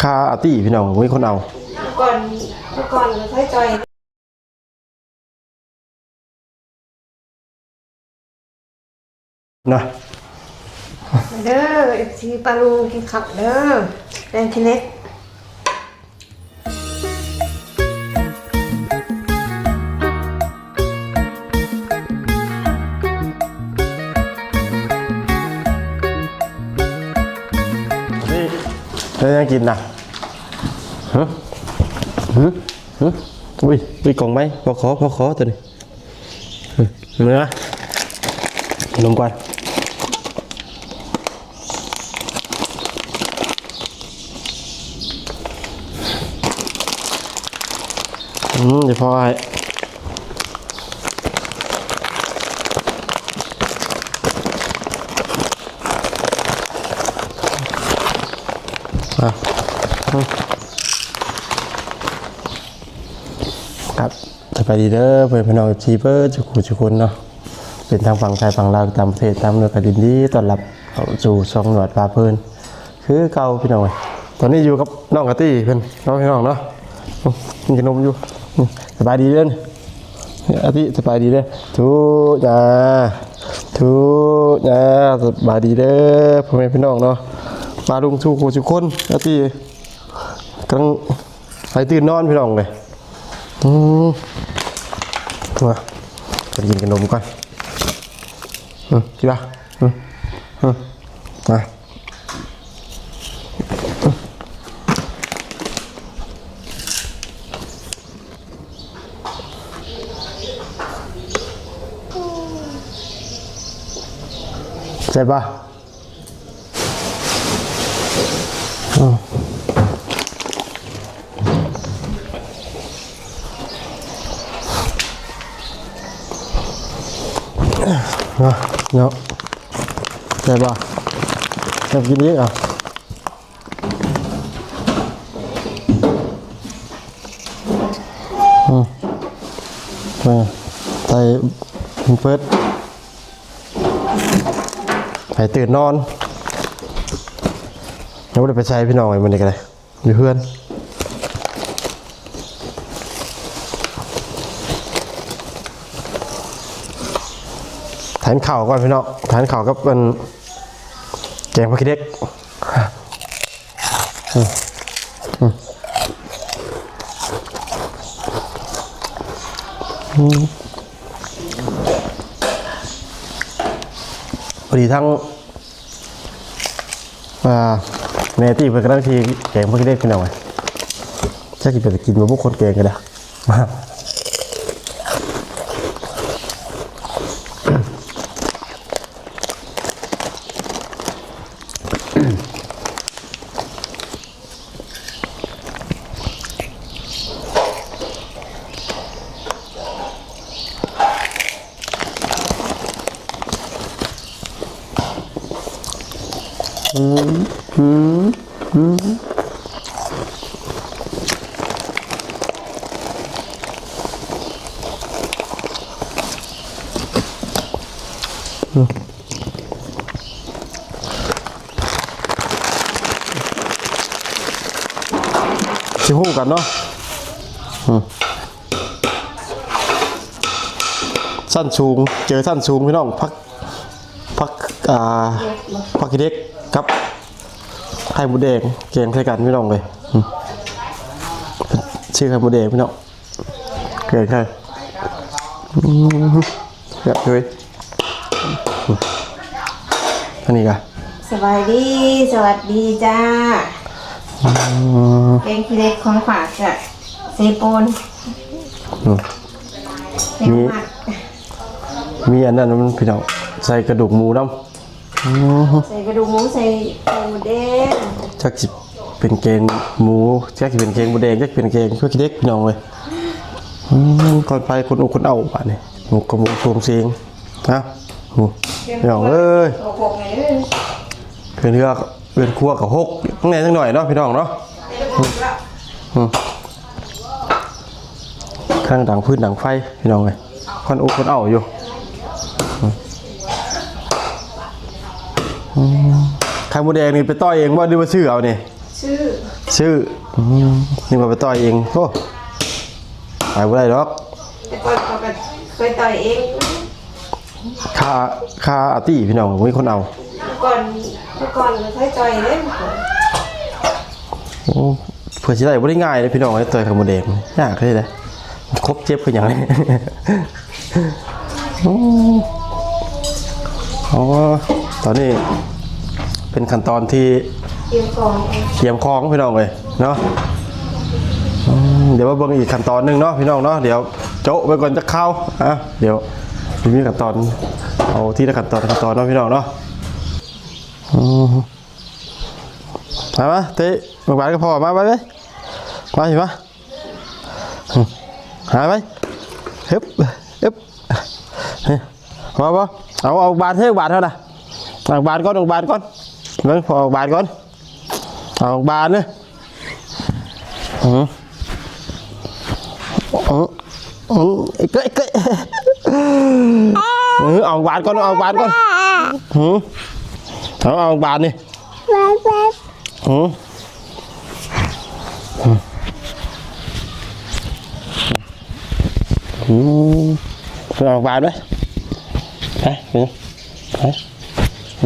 คาอาตี้พี่น้องมีคนเอาก่อนก่อนค่อยจอยนะเด้อเอฟซีปลาลูกินขับเด้อแดงทีเล็ก ได้ยังกินนะฮะฮึฮึอุ้ยอุ้ยกล่องไหมพอขอพอขอตัวนี้เนื้อลงก่อนอืมเดี๋ยวพอให้ะอืม ครับสบายดีเด้อเพื่อนพี่น้องชีเปอร์จุกุจุกุนเนาะเป็นทางฝั่งไทยฝั่งลาวตามประเทศตามเนื้อกระดินดีต้อนรับเข้าสู่ช่องหนวดปลาเพิ่นคือเก่าพี่น้องตอนนี้อยู่กับน้องกะตี้เพิ่นน้องพี่น้องเนาะมกินขนมอยู่สบายดีเด้อนี่อาทิสบายดีเด้อทุจ้าทุจ้าสบายดีเด้อพ่อแม่พี่น้องเนาะ มาลุงสู่กูทุคนอาทิกำลังไปตื่นนอนพี่น้องเลยอืมมาไปกินขนมก่อนอืมกินปะอืมอืมมาใช่ปะอืม เนะเนาะใช่ป่ะจะกินเยอะอะอืมมาใส่เปิดใส่ตื่นนอน ยังไม่ได้ไปใช้พี่น้องไอ้มันนี่กันเลยมีเพื่อนทานข่าวก่อนพี่น้องทานข่าวกับเป็นแกงผักเด็กอืมอืมอืมพอดีทั้งอ่า แม่ตีเพิ่นกำลังทีแกงผักขี้เด็กพี่น้องไงแค่กินไปกินมาพวกคนแกงกันเด้อมา สิหูกันเนาะสั้นสูง เจอสั้นสูงพี่น้องพักพักอ่าพักขี้เด็กครับไข่หมูแดงแกงใส่กันพี่น้องเลยชื่อไข่หมูแดงพี่น้องเกิดใครอืมแบบเลยอืมอันนี้กันสบายดี สวัสดีจ้า แกงทีเล็กของฝากจากเซโปนอืมเซโปนมัดมีอันนั้นมันพี่น้องใส่กระดูกหมูน้ำอืมใส่กระดูกหมูใส่ไข่หมูแดงจักจิเป็นเกงหมูจักจิเป็นเกงหมูแดงจักเป็นเกงเพื่อคิดเด็กพี่น้องเลยอืมก่อนไปคนอุคนเอาป่ะนี่หมูกระหมูโครงเสียงนะหมูพี่น้องเอ้ยโอ้โหไงเด้อเพื่อนเลือกเพื่อนครัวกับหกข้างในสักหน่อยเนาะพี่น้องเนาะอืมข้างดังพื้นดังไฟพี่น้องเลยคนอุคนเอาอยู่อืมอืมไข่หมูแดงนี่ไปต้อยเองว่าดูว่าชื่อเอานี่ชื่อชื่ออืมนี่มาไปต่อยเองโอ้ไปบ่ได้หรอกแต่ก่อนเขาก็เคยต่อยเองค่าค่าอาร์ตี้พี่น้องบ่มีคนเอาเมื่อก่อน เมื่ก่อนก็เคยต่อยเล่นโอ้เพื่อสิได้บ่ได้ง่ายเลยพี่น้องไอ้ต่อยขโมยแดงยากเลยเด้ครบเจ็บคือหยังเลยโอ้อ๋อตอนนี้เป็นขั้นตอนที่เตรียมของเองเขียมคลองพี่น้องเลยเนาะเดี๋ยวมาเบิ่งอีกขั้นตอนหนึ่งเนาะพี่น้องเนาะเดี๋ยวโจะไปก่อนจะเข้าอะเดี๋ยวมีขั้นตอนเอาที่ละขั้นตอนขั้นตอนเนาะพี่น้องเนาะ มมาปะเตะบางบานก็พอมาไปไปมาสิมาอืมหาไปฮึบฮึบเฮ้ยมาปะเอาเอาบานเท่าบานเท่าน่ะเอาบานก่อนเอาบานก่อนเบิ่งพอเอาบานก่อนเอาบานเลยอืออืออือไอ้เก้ยเก้ยเออเอาบานก่อนเอาบานก่อนอือ เอาเอาบานนี่อืออือเอาบานไหมไปไปไปอ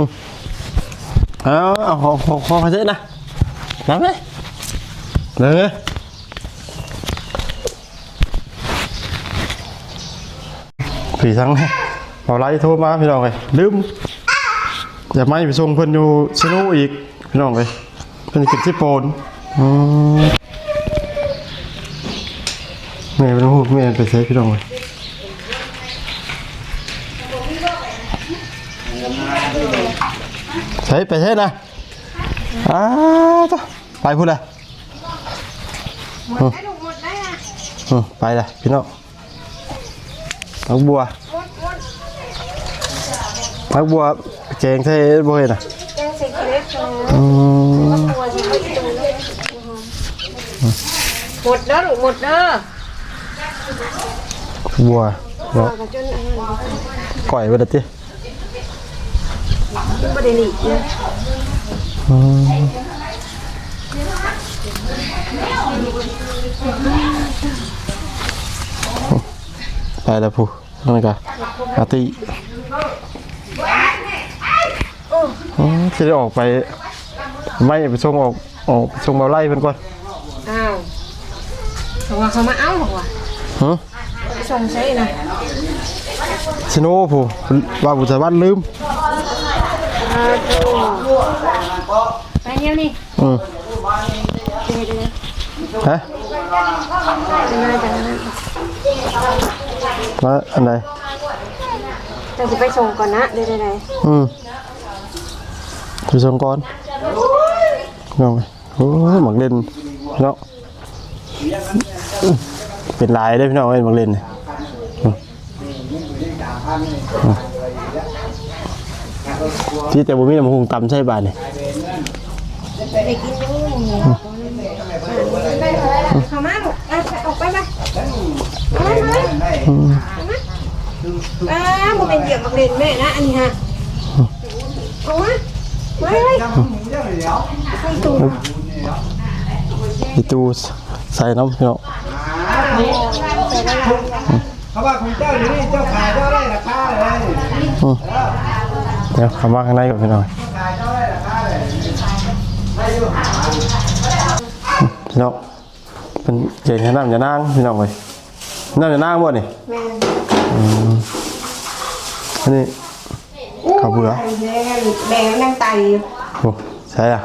ืม เอาเอาเอขอขอขอขอเจ๊นนะน้ำไหมเลยผีทั้งพอไล่โทรมาพี่น้องเลยลืมอย่าไม่ไปส่งเพิ่อนอยู่ชนูอีกพี่น้องเลยเพิ่อนเก็บที่โปนอืมแม่เป็นหูแม่ไปใช้พี่น้องเลย ใช้ไปใช้นะอ้าวต่อไปพูดเลยหมดได้ลูกหมดได้อะอืมไปเลยพี่น้องพักบัวหมดหมดพักบัวแกงใช่บ่เห็นอะแกงใส่เล็กเลยอืมตัวสิไม่ตูเลยหมดเด้อลูกหมดเด้อบัวเนาะเอาก็จนอันนั้นก่อยไปเด็ดจิ บ่ได้หลีกเลยอืมไปแล้วผู้นั่นก็อาร์ตี้อืมจะได้ออกไป ไม่ไปส่งออกออกไปส่งมาไล่เพิ่นก่อนอ้าวเขาว่าเขามาเอาเหรอวะฮะไปส่งใช่นะชิโน่ผู้ว่าบุษวัตลืม ไปเดี๋ยวนี้อืมเดี๋ยวเดี๋ยวฮะจะมาจะมามาอันใดจะสิไปส่งก่อนนะเดี๋ยวเดี๋ยวเดี๋ยวอืมไปส่งก่อนน้องโอ้ยหมักเล่นเนาะอืมเป็นลายได้พี่น้องเอ้ยหมักเล่นเนี่ยอืมอืม ที่แต่บ่มีน้ำหุงตำใช่บาทนี่ไปกินดูเข้ามาลูกเอาไปออกไปไปเอามาเอามาอ้าโมเป็นเหยียบบักเลนแม่นะอันนี้ฮะเอามามาเลยใส่ตู้ที่ตู้ใส่น้ำพี่น้องเขาว่าคุณเจ้าอยู่นี่เจ้าขายเจ้าได้ราคาเลย ดี๋ยวเข้ามาข้างในก่อนพี่น้องขายเจ้าได้ราคาเลยพี่น้องเป็นเก่งแค่น้ำอย่านั่งพี่น้องเลยน้ำอย่านั่งบ่นี่แม่อันนี้ข้าวเบื่อแม่แม่นั่งไตอยู่โอ้ใช่อะ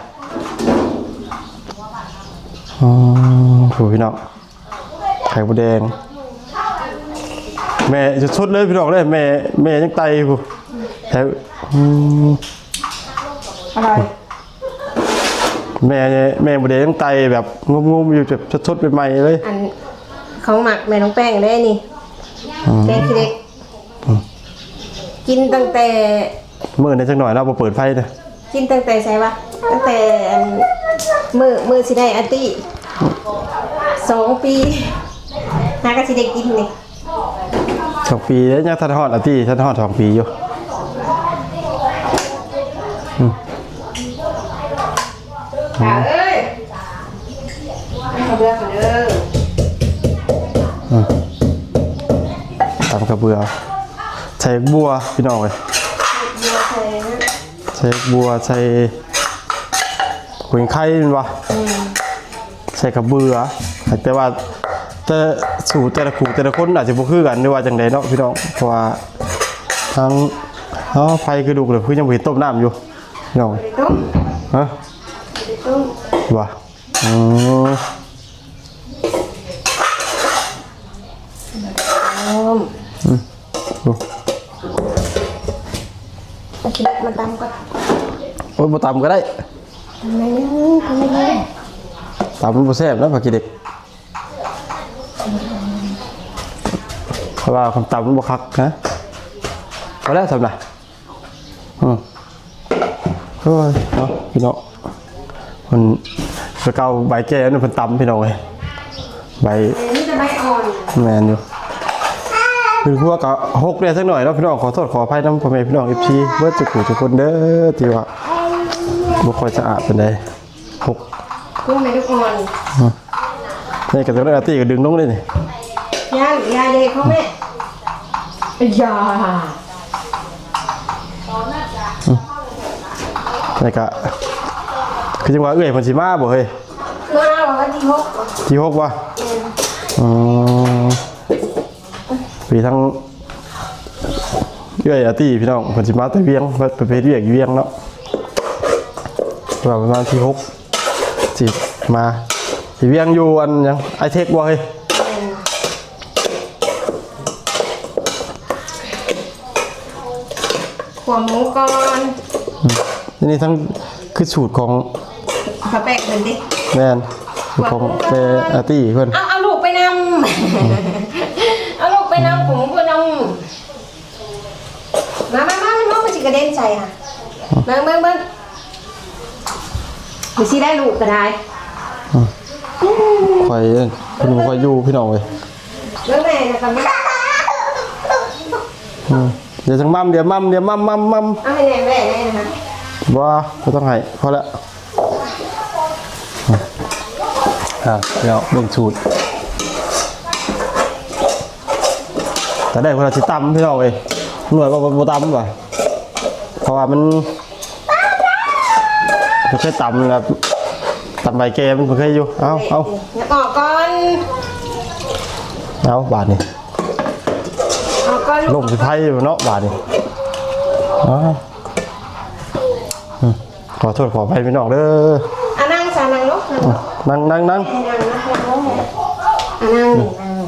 อืมผูพี่น้องไข่บูแดงแม่จะสุดเลยพี่น้องเลยแม่แม่ยังไตผู แถวอืมอร่อยแม่แม่บูแดงยังไตแบบงุมๆอยู่แบบสุดๆใหม่ๆเลยอันเขาหมักแม่น้องแป้งได้นี่แกงขี้เล็ก กินตั้งแต่มื่อในจักหน่อยเรามาเปิดไฟนะกินตั้งแต่ใช่ปะตั้งแต่อันมือมือสิได้อาร์ตี้สองปีหากระสิได้กินนี่สองปีแล้วยังทันฮอดอาที่ทันฮอดสองปีอยู่ ขาเอ้ยให้เขาเบื่อกันเด้อตามกระเบือใช้บัวพี่น้องเลยเบื่อใส่นะใช้บัวใช้ขุนไข่เป็นวะใช้กระเบือแต่ว่าแต่สูตรแต่ละขู่แต่ละคนอาจจะบ่คือกันด้วยว่าจังไดเนาะพี่น้องเพราะว่าทั้งอ๋อไฟกระดูกเลยคือยังบ่เห็นต้มน้ำอยู่พี่น้องไปต้มฮะ ไปต้มว่ะอืมต้มดูเอาคิดมาตำก่อนโอ้ยบ่ตำก็ได้ทำไมเนี่ยทำไมเนี่ยตำมันบ่แซ่บนะผักกีเด็กเพราะว่าคำตำมันบ่คักนะพอแล้วทำไรอืมโอ้ยเนาะพี่น้อง มันไปเกาใบแก้วนี่เพิ่นตำพี่น้องเอ้ยใบเดี๋ยวนี่จะใบอ่อนแมนอยู่คือพวกก็หกได้สักหน่อยเนาะพี่น้องขอโทษขออภัยน้ำพ่อแม่พี่น้อง FC เบิดจุกหูทุกคนเด้อที่ว่าบ่ค่อยสะอาดปานใดหกกุ้งเมลูกอ่อนนี่ก็จะได้อาร์ตี้ก็ดึงลงเลยนี่ย่างยาเลยเขาแม่ยานี่ก็ คือจังหวะเอื้อยเพิ่นสิมาบ่เฮ้ยมาวันที่หกที่หกวะอืมปีทั้งเอื้อยอาร์ตี้พี่น้องเพิ่นสิมาแต่เวียงเพิ่นไปไปเรียกอยู่เวียงเนาะว่าประมาณที่หกสิมาสิเวียงอยู่อันหยังไอเทคบ่เฮ้ยขวหมูก่อนนี่นี่ทั้งคือสูตรของ ขอแปะเงินดิแมนสูตรของเตอาร์ตี้เพิ่นเอาเอาลูกไปนำเอาลูกไปนำผมไปนำมามามามันน้องมันจะกระเด็นใจค่ะเบิ้งเบิ้งเบิ้งหรือสิได้ลูกก็ได้คอยเอิ้นเพิ่นบ่คอยอยู่พี่น้องเว้ยเบิ้งแม่นะครับแม่อืมเดี๋ยวจังมั่มเดี๋ยวมั่มเดี๋ยวมั่มมั่มมั่มเอาให้แน่แม่แน่นะคะบ่บ่ต้องให้พอละ อะเดี๋ยวเบิ่งสูตรแต่ได้คนละสิตำพี่น้องเว้ยหน่วยบ่บ่บ่ตำว่ะเพราะว่ามันบ่เคยตำแล้วตำใบแกมันบ่เคยอยู่ เอาเอาอย่าออกก่อนเอาบาทนี่ออกก่อนลลูกมสิไพ่เนาะบาทนี่อ๋ออืมขอโทษขออภัยพี่น้องเด้ออะนั่งสานั่งลูก นั่งนั่งนั่งนั่งให้นั่งนะให้นั่งอะนั่งนี่นั่ง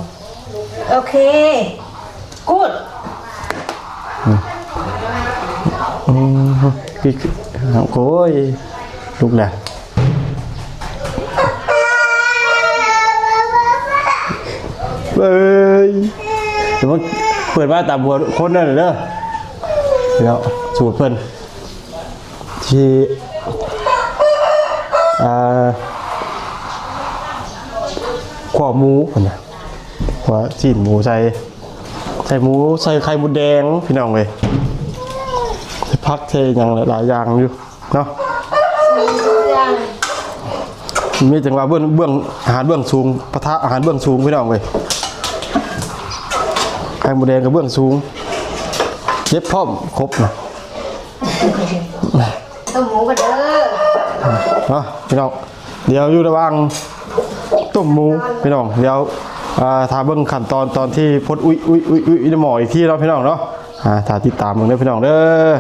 โอเคกูดอืมคือโอ้ยลูกแหละเอ้ยเดี๋ยวมันเปิดมาตามหัวคนนั่นเลยเด้อเดี๋ยวสูตรเพิ่นที่อ่า ขวาหมูเพิ่นน่ะขวาจีนหมูใส่ใส่หมูใส่ไข่มดแดงพี่น้องเลยพักเทอย่างหลายๆอย่างอยู่เนาะยังมีจังหวะเบื้องเบื้องอาหารเบื้องสูงปะทะอาหารเบื้องสูงพี่น้องเลยไข่หมูแดงกับเบื้องสูงเย็บพร้อมครบนะต้มหมูกันเด้อเนาะพี่น้องเดี๋ยวอยู่ระหว่าง ต้มหมูพี่น้องเดี๋ยวทาถ้าเบิ้งขั้นตอนตอนที่พดอุ้ยอุ้ยอุ้ยอุ้ยในหมออีกที่เราพี่น้องเนาะอ่าถ้าติดตามมึงเด้อพี่น้องเด้อ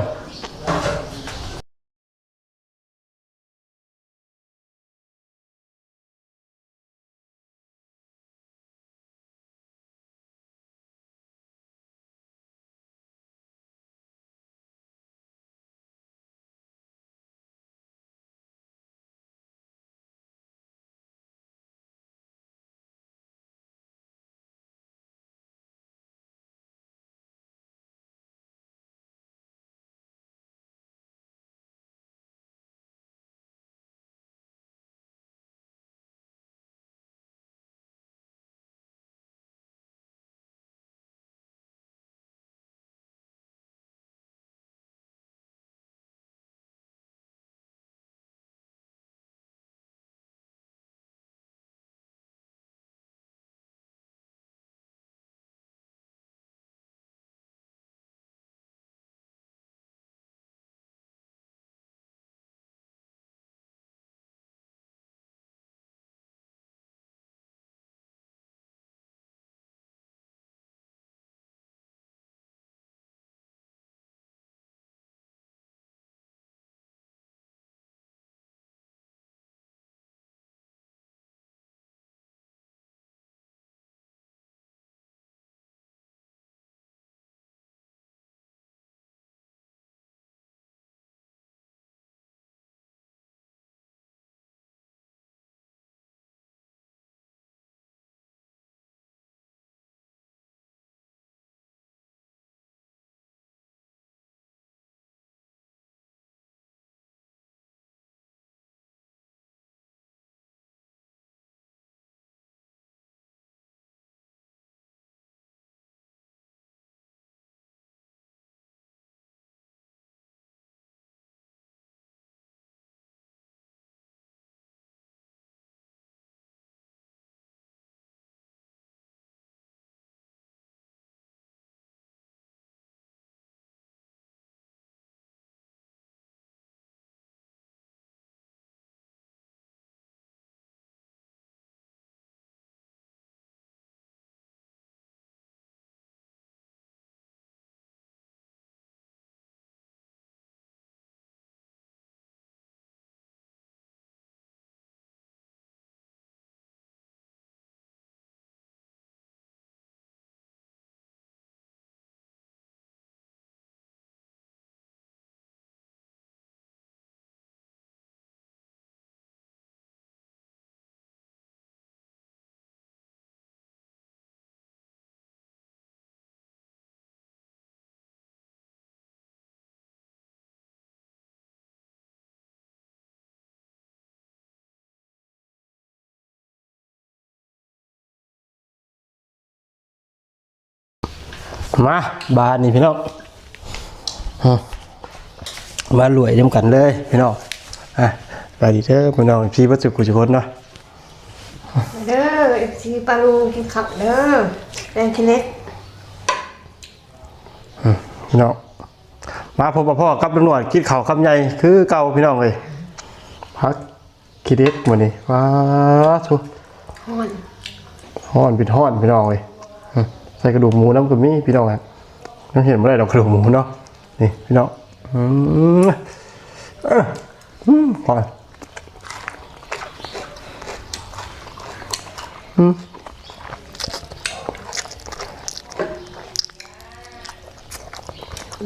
มาบานนี่พี่น้องอืมมารวยเดียวกันเลยพี่น้องอะไปดีเด้อพี่น้องพี่วัดสุกุจุคนเนาะเด้อเอฟซีปลาลุงกินข้าวเด้อแดงทีเล็กพี่น้องมาพบกับพ่อกับตำรวจคิดเขาวคำใหญ่คือเก่าพี่น้องเลยพักคิดเด็ดวันนี้ว้าทุฮ้อนห้อนเป็นห้อนพี่น้องเลยอืม ใส่กระดูกหมูน้ำกับมีพี่น้องครับน้องเห็นไม่ได้ดอกกระดูกหมูเนาะนี่พี่น้องอืมเอ้ออืมพอ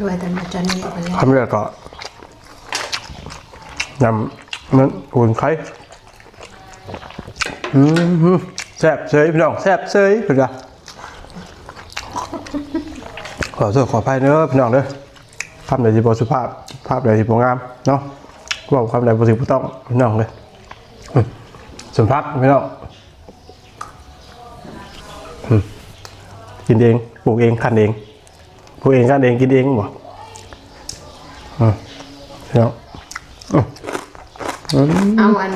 ด้วยแต่มาจนนี้ไปแล้วทำเรื่องก็ยำมันอุ่นไข่อืมแซ่บเซยพี่น้องแซ่บเซยเป็นไงข อโทษขออภัยเนอะพี่น้องเด้อคำใดที่บสุภาพภาพใดที่บ่งามเนาะบอกคำใดบ่ถึงบ่ต้องพี่น้องเลยอืมสมพักพี่น้องอืมกินเองปลูกเองคันเองปลูกเองคันเองกินเองบ่อืมพี่น้องเอาอัน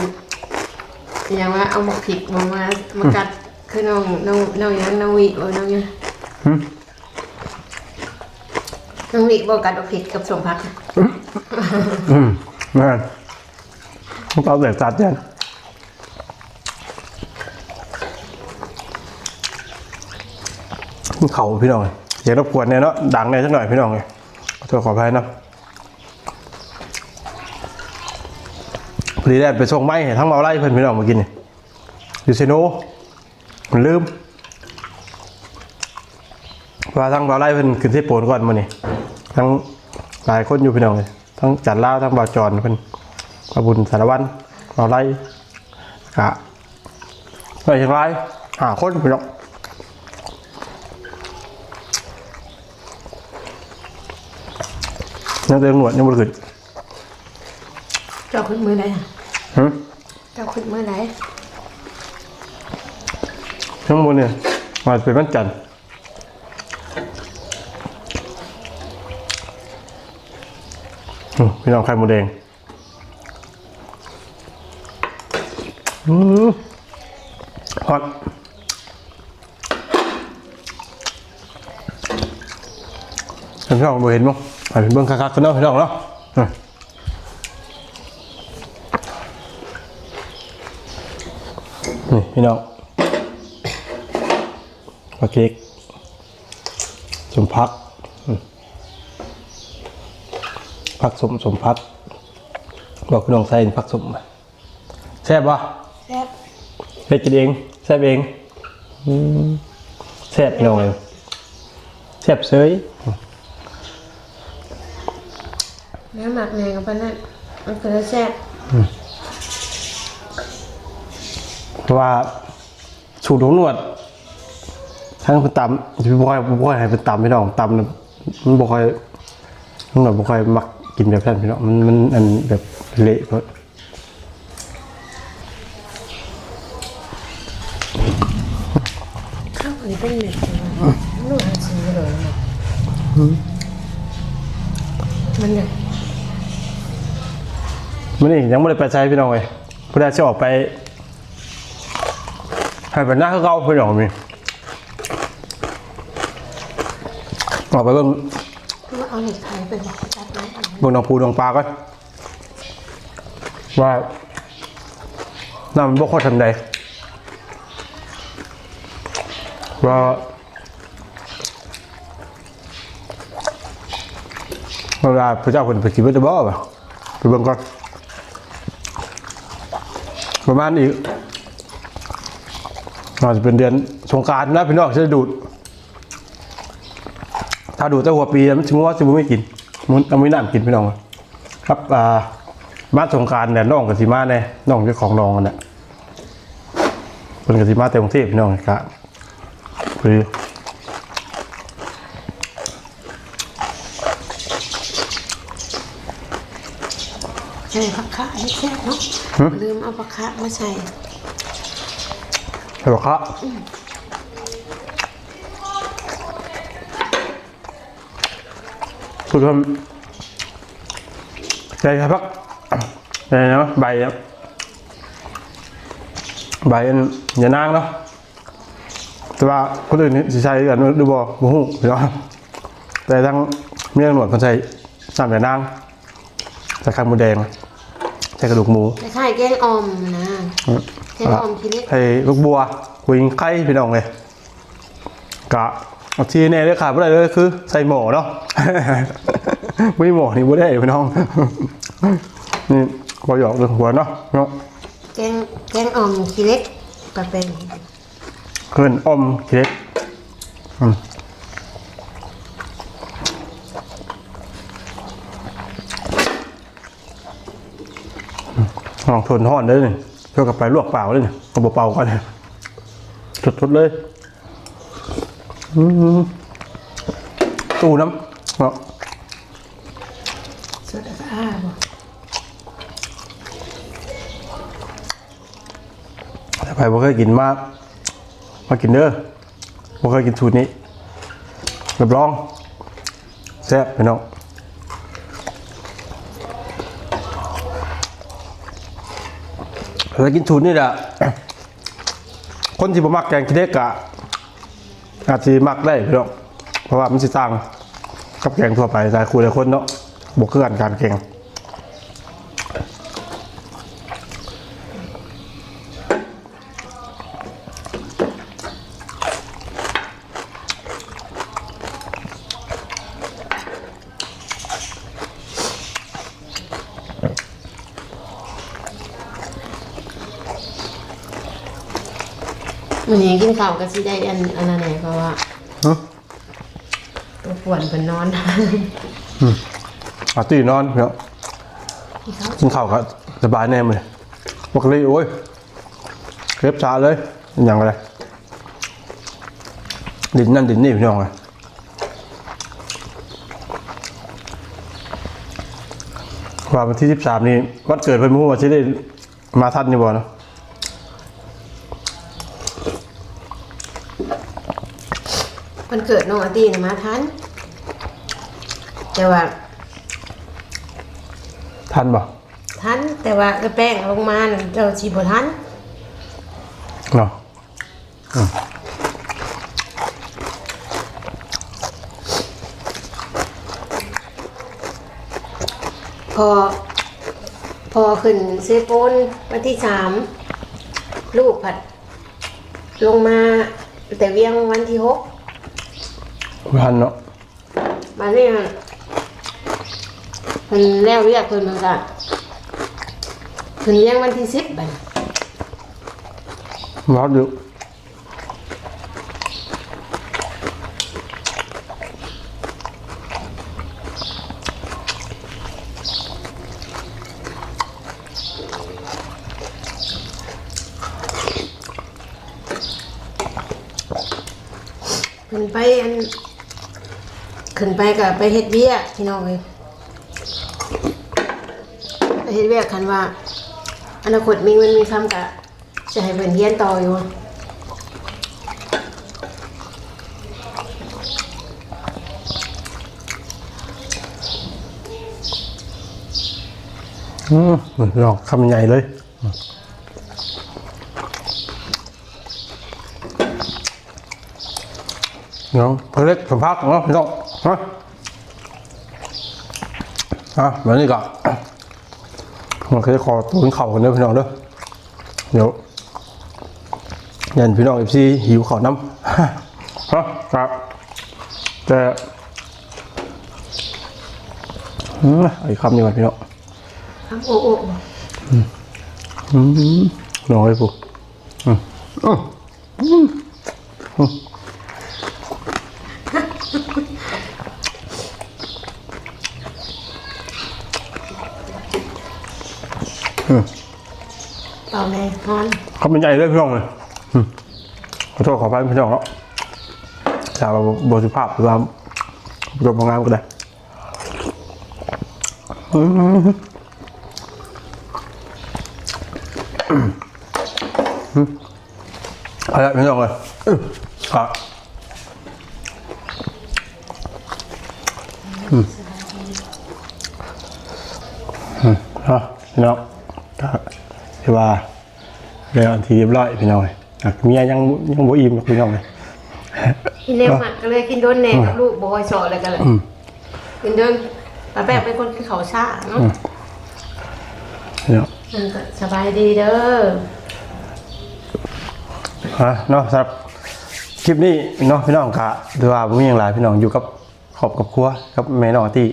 อย่างว่าเอาหมกผิดมามามากัดคือน้องน้องน้องยังน้องวิโอ้น้องยังหืม น้องวิบอกกัดเอาผิดกับสมพักอืมแม่นต้องเอาแบบตัดยันเขาพี่น้องอย่ารบกวนเนี่ยเนาะดังเนี่ยสักหน่อยพี่น้องเลยขอโทษขออภัยนะพอดีแดดไปส่งไม้ให้ทั้งเมาไล่เพิ่อนพี่น้องมากินนี่ยูเซโนมันลืมว่าทั้งเมาไล่เพิ่อนขึ้นที่โปนก่อนมานี่ ทั้งหลายคนอยู่พี่น้องเลยทั้งจัดล่าวทั้งบ่าวจอนเพิ่นมาบุญสารวัตรเมาไล่กะไม่ใช่ไรหาคนพี่น้องยังเติมหนวดยังบริสุทธิ์เจ้าขึ้นมือไหนอะฮะเจ้าขึ้นมือไหนข้างบนเนี่ยมาเป็นวันจันทร์อืม พี่น้องไข่มูแดงอืมฮอตพี่น้องบ่เห็นมั้งไปเป็นเบื้องคักๆกันเนาะพี่น้องเนาะนี่พี่น้องปลาเค้กสมพักอืม พักสมสมพักบอกคุณลองใส่พักสมไปแซ่บปะแซ่บเฮ็ดกินเองแซ่บเองอืมแซ่บพี่น้องเลยแซ่บเซยแม่หมักแหนงกับปานนั่นมันคือแซ่บเพราะว่าสูตรของหนวดทั้งเป็นตำจะบ่ค่อยบ่ค่อยให้เป็นตำพี่น้องตำน่ะมันบ่ค่อยมันแบบบ่ค่อยมัก กินแบบนั้นพี่น้องมันมันอันแบบเละเพราะข้าวอันนี้เป็นเม็ดใช่ไหมหนูหาซื้อเลยนะมันเนี่ยมันนี่ยังไม่ได้ไปใช้พี่น้องเลยพอได้จะออกไปให้เป็นหน้าเขาเก่าพี่น้องมีออกไปเบิ่งคือว่าเอาเห็ดไทยไปบอกจัดไหม เบิ่งน้องปูน้องปลาก่อนว่าน้ำมันบ่ค่อยทำใดว่าเวลาพระเจ้าคนไปกินเวทบ่ป่ะไปเบิ่งก่อนประมาณอีกอาจจะเป็นเดือนสงการนะพี่น้องจะดูด ถ้าดูดแต่หัวปีมันชิมว่าชิมไม่กิน มันเอาไม่น่ากินพี่น้องครับอ่าบ้านสงกรารเนี่ยน้องกับสีมาเนี่ยน้องเจ้าของน้องกันเนี่ยเป็นกับสีมาแต่กรุงเทพพี่น้องครับคือใช่ผักคะให้แซ่บเนาะลืมเอาผักคะมาใส่ใช่ปะครับ พูดว่าใจครับพักอะไรนะใบอะใบอันอย่านางเนาะแต่ว่าคนอื่นนี่สิใช้กันดูบ่บ่ฮู้เนาะแต่ทั้งเมียหนวดคนใช้สามอย่านางใส่ไข่หมูแดงใส่กระดูกหมูคล้ายๆแกงอ่อมนะแกงอ่อมทีนี้ใส่ลูกบัวคุยไข่พี่น้องเลยกะเอา ทีแน่เลยขาดไม่ได้เลยคือ ใส่หม้อเนาะไม่หม้อนี่ไม่ได้พี่น้องนี่บอหยอกเรื่องหัวเนาะเนาะแกงแกงอ่อมขี้เล็กก็เป็นเพื่อนอ้อมเค้กอืมลองทนห่อนเลยนี่เพื่อกับไปลวกเปล่าเลยนี่เอาเปล่าๆก่อนสุดๆเลยอืม ตู้น้ำเนาะสดสะอาดบ่ถ้าไปบ่เคยกินมาก มากินเด้อบ่เคยกินสูตรนี้รับรองแซ่บพี่น้องถ้ากินสูตรนี่แหละคนที่บ่มักแกงขี้เด็กอะ อาจจะมักได้พี่น้องเพราะว่ามันสิต่างกับแกงทั่วไปหลายคู่หลายคนเนาะบ่คือกันการแกง ข้าวก็สิได้อันอันนั้นแหละเพราะว่าฮะตัวป่วนเพิ่นนอนอาตีนอนเนาะกินข้าวก็สบายแน่เลยปกติโอ้ยเคล็บชาเลยอย่างไรดินนั่นดินนี่พี่น้องไงว่าวันที่สิบสามนี้วันเกิดเพิ่นพูดว่าจะได้มาทันนี่บ่เนาะ มันเกิดน้องอาตีนะมาทันแต่ว่าทันบ่ทันแต่ว่าเออแป้งลงมาน่ะเจ้าชีบ่ทันเนาะพอ พอขึ้นเซโปนวันที่สามลูกผัด ลงมาแต่เวียงวันที่หก ทันเนาะมาเนี่ยมันแล้วเรียกคนมันก็ขึ้นเวียงวันที่สิบบัดรอดอยู่ขึ้นไปอัน ขึ้นไปกับไปเฮ็ดเวียกพี่น้องเลยไปเฮ็ดเวียกคันว่า อนาคตมีเงินมีคำกะจะให้เพิ่นเรียนต่ออยู่อืมพี่น้องคำใหญ่เลย น้องเพื่อนเล็กสัมภาษณ์เนาะพี่น้องฮะอะแบบนี้ก็มันเคยขอตูนเข่ากันเด้อพี่น้องเด้อเดี๋ยวยันพี่น้องเอฟซีหิวข้าวน้ำฮะครับแต่อืมเอาอีกคำหนึ่งก่อนพี่น้องครับโอ้โอ้อืมน้อยปุ๊อืมอืมอืม เป่าแน่นอนเขาเป็นใหญ่เลยพี่น้องเลยขอโทษขออภัยพี่น้องแล้วจากบทสุภาพหรือว่าบทพองามก็ได้อืมอืมเอาละพี่น้องเลยอืมครับอืมอืมเนาะพี่น้อง ที่ว่าเรื่องที่เรียบร้อยพี่น้องเลยอะเมียยังยังบ่อิ่มหรอกพี่น้องเลยกินแนวหมักก็เลยกินโดนแหน่กับลูกบอยสออะไรกันเลยอืมกินโดนป้าแป๊บเป็นคนกินเขาชาเนาะพี่น้องมันก็สบายดีเด้อฮะเนาะสำหรับคลิปนี้เนาะพี่น้องกะถือว่าผมมีอย่างไรพี่น้องอยู่กับครอบกับครัวกับแม่น้องที่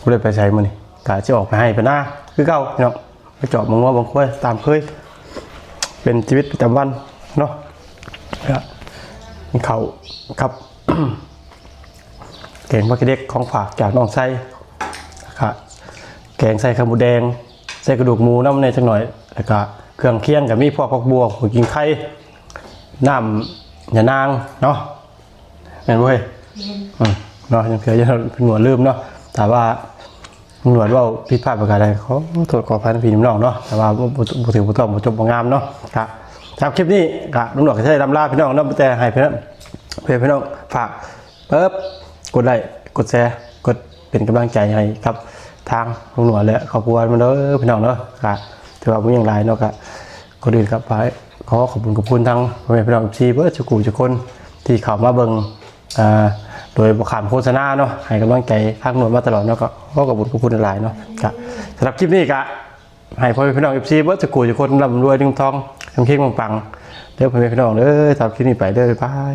กูได้ไปใช้มันนี่กะจะออกไปให้ไปหน้าคือเก่าพี่น้อง ไปเจาะมังว่าบางควยตามเคย เป็นชีวิตประจำวันเนาะแล้วมีเขาวครับ แกงมะเขือเด็กของฝากจากน้องไส้นะครับแกงใส่ข้าวหมูแดงใส่กระดูกหมูน้ำในจังหน่อยแล้วก็เครื่องเคียงกับมีพวกผักบัวหัวกินไข่น้ำยานางเนาะแม่นบ่เว้ยอืมเนาะยังเพียจะเป็นหนวดลืมเนาะแต่ว่า หนวดว่าผิดพลาดประการใดเขาตรวจขอพันพี่น้องเนาะแต่ว่าบ่บ่บ่ถือบ่ต้องบ่จบบ่งามเนาะครับครับคลิปนี้ก็ลุงหนวดก็จะได้ลำลาพี่น้องเนาะแต่ให้พี่น้องเพื่อนพี่น้องฝากปิ๊บกดไลค์กดแชร์กดเป็นกำลังใจให้ครับทางลุงหนวดและครอบครัวมันเด้อพี่น้องเนาะก็ถือว่าบ่อย่างไรเนาะก็คนอื่นครับไปขอขอบคุณขอบคุณทางพ่อแม่พี่น้องที่เบิดทุกผู้ทุคนที่เข้ามาเบิ่งอ่า โดยบ่ขามโฆษณาเนาะให้กำลังใจทางหนวยมาตลอดเนาะก็ขอกับบุญขอบคุณหลายเนาะก็สำหรับคลิปนี้ก็ให้พ่อพี่น้องอิบซีเบิดทุกผู้ทุกคนร่ำรวยดึงทองเค้กปังๆเดี๋ยวพ่อพี่น้องเด้อสำหรับคลิปนี้ไปเด้อบ๊ายบาย